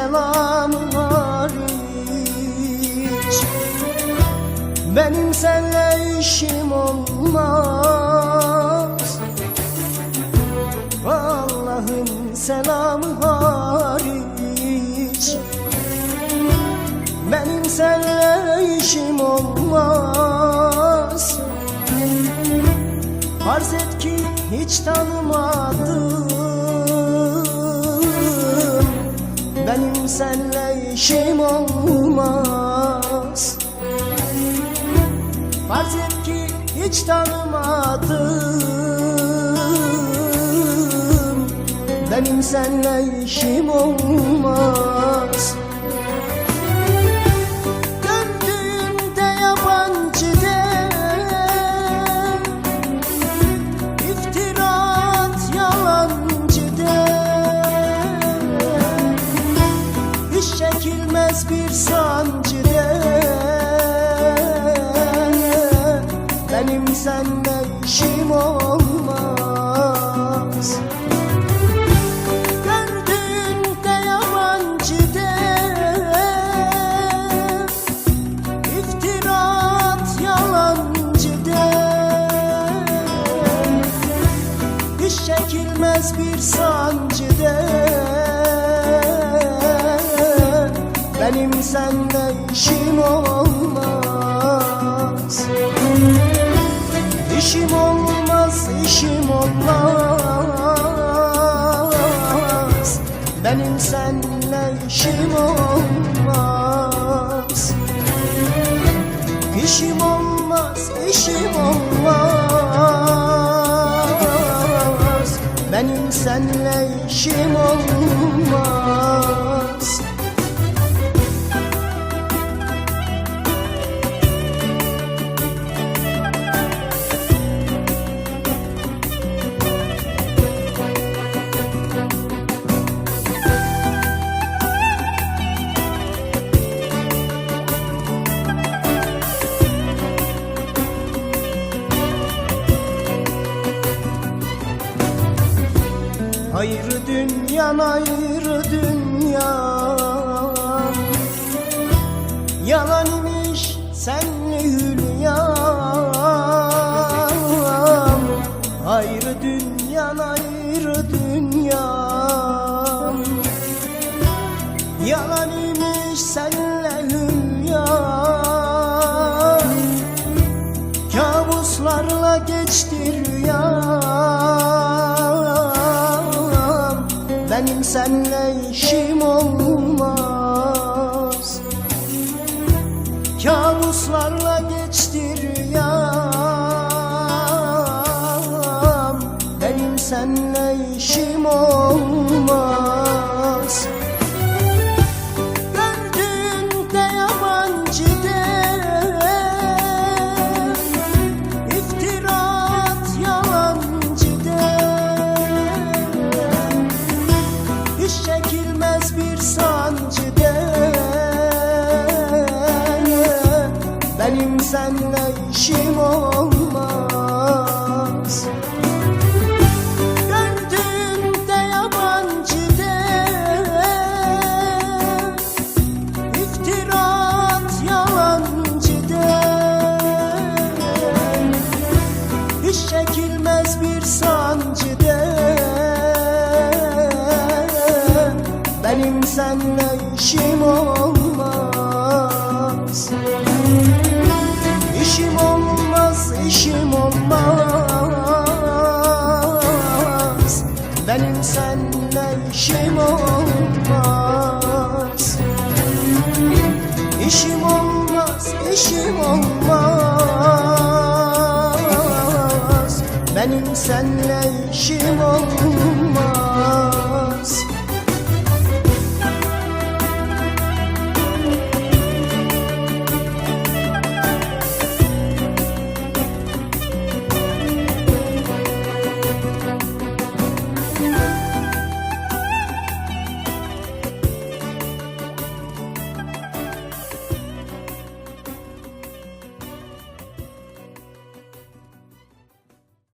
Selamı var hiç. Benim seninle işim olmaz. Allah'ın selamı hariç Benim seninle işim olmaz. Farz et ki hiç tanımadım Benim seninle işim olmaz. Farz et ki hiç tanımadım Benim seninle işim olmaz Benim seninle işim olmaz. Gördüğünde yabancı de. İftirat yalancı de. Hiç çekilmez bir sancı de. Benim sende işim olmaz İşim olmaz, işim olmaz. Benim seninle işim olmaz. İşim olmaz, işim olmaz. Benim seninle işim olmaz Ayrı dünyan ayrı dünya Yalan imiş senli hülyam Ayrı dünyan ayrı dünya Yalan Benim seninle işim olmaz. Kabuslarla geçti rüyam. Benim seninle işim olmaz Benim seninle işim olmaz. İşim olmaz, işim olmaz. Benim seninle işim olmaz. İşim olmaz, işim olmaz. Benim seninle işim olmaz